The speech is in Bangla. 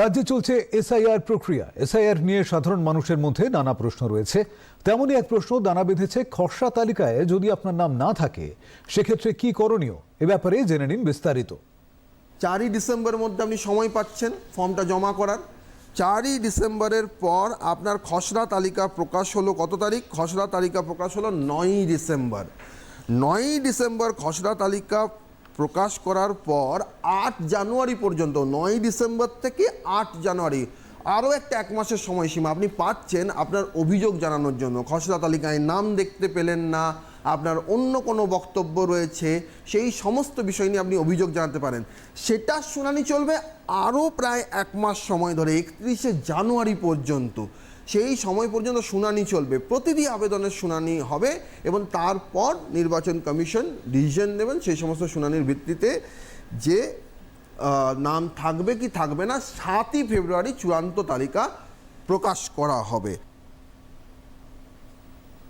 রাজ্যে চলছে এসআইআর প্রক্রিয়া। এসআইআর নিয়ে সাধারণ মানুষের মধ্যে নানা প্রশ্ন রয়েছে। তেমনই এক প্রশ্ন দানা বেঁধেছে খসড়া তালিকায় যদি আপনার নাম না থাকে, সেক্ষেত্রে কি করণীয়? এ ব্যাপারে জেনে নিন বিস্তারিত। চারই ডিসেম্বরের মধ্যে আপনি সময় পাচ্ছেন ফর্মটা জমা করার। চারই ডিসেম্বরের পর আপনার খসড়া তালিকা প্রকাশ হলো কত তারিখ? খসড়া তালিকা প্রকাশ হলো নয়ই ডিসেম্বর। নয়ই ডিসেম্বর খসড়া তালিকা প্রকাশ করার পর আট জানুয়ারি পর্যন্ত, নয় ডিসেম্বর থেকে আট জানুয়ারি, আরও একটা এক মাসের সময়সীমা। আপনি পাচ্ছেন আপনার অভিযোগ জানানোর জন্য। খসড়া তালিকায় নাম দেখতে পেলেন না, আপনার অন্য কোনো বক্তব্য রয়েছে, সেই সমস্ত বিষয় নিয়ে আপনি অভিযোগ জানাতে পারেন। সেটা শুনানি চলবে আরও প্রায় এক মাস সময় ধরে, একত্রিশে জানুয়ারি পর্যন্ত। সেই সময় পর্যন্ত শুনানি চলবে। প্রতিটি আবেদনের শুনানি হবে এবং তারপর নির্বাচন কমিশন ডিসিশন দেবেন সেই সমস্ত শুনানির ভিত্তিতে যে নাম থাকবে কি থাকবে না, সাতই ফেব্রুয়ারি চূড়ান্ত তালিকা প্রকাশ করা হবে।